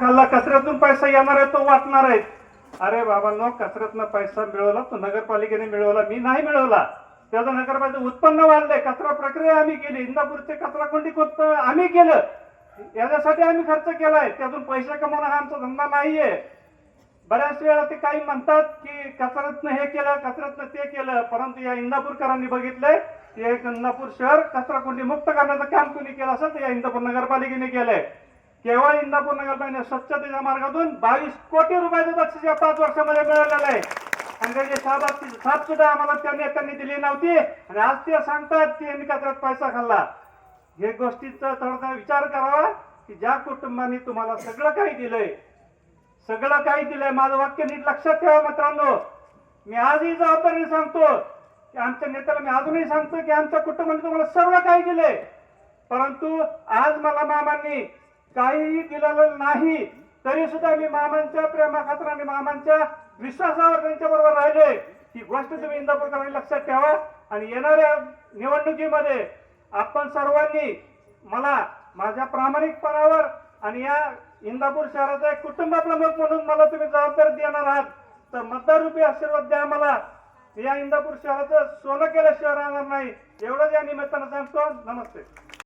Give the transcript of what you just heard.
खाल्ला कचऱ्यातून पैसा येणार आहे तो वाटणार आहे. अरे बाबांनो कचऱ्यातनं पैसा मिळवला तो नगरपालिकेने मिळवला मी नाही मिळवला. त्याचं नगरपालिकेचं उत्पन्न वाढलंय कचरा प्रक्रिया आम्ही केली इंदापूरचे कचरा कोंडी आम्ही केलं. याच्यासाठी आम्ही खर्च केलाय त्यातून पैसे कमवणं हा आमचा धंदा नाहीये. बऱ्याच वेळा ते काही म्हणतात की कचऱ्यातनं हे केलं कचऱ्यातनं ते केलं परंतु या इंदापूरकरांनी बघितलंय की एक इंदापूर शहर कचरा कोंडी मुक्त करण्याचं काम कोणी केलं असं ते या इंदापूर नगरपालिकेने केलंय. केवळ इंदापूर नगरपालिकेने स्वच्छतेच्या मार्गातून बावीस कोटी रुपयाचं बक्षीस या पाच वर्षामध्ये मिळालेलं आहे. आणि त्याची शाबासकी साथ सुद्धा आम्हाला त्यांनी त्यांनी दिली नव्हती. आणि आज ते सांगतात की यांनी कचऱ्यात पैसा खाल्ला. हे गोष्टीचा थोडासा विचार करावा की ज्या कुटुंबाने तुम्हाला सगळं काही दिलंय सगळं काही दिलंय माझं वाक्य नीट लक्षात ठेवा मित्रांनो. मी आजही जबाबदारीने सांगतो की आमच्या नेत्याला मी अजूनही सांगतो की आमच्या कुटुंबाने तुम्हाला सर्व काही दिलंय. परंतु आज मला मामांनी काहीही दिलेलं नाही तरी सुद्धा मी मामांच्या प्रेमाखात्र आणि मामांच्या विश्वासावर त्यांच्या बरोबर राहिले. ही गोष्ट तुम्ही इंदापूरकरांनी लक्षात ठेवा. आणि येणाऱ्या निवडणुकीमध्ये आपण सर्वांनी मला माझ्या प्रामाणिकपणावर आणि या इंदापूर शहराचा एक कुटुंब प्रमुख म्हणून मला तुम्ही जबाबदारी देणार आहात. तर मतदार रुपये आशीर्वाद द्या मला. या इंदापूर शहराचं सोनं केल्याशिवाय राहणार नाही. एवढंच या निमित्तानं सांगतो. नमस्ते.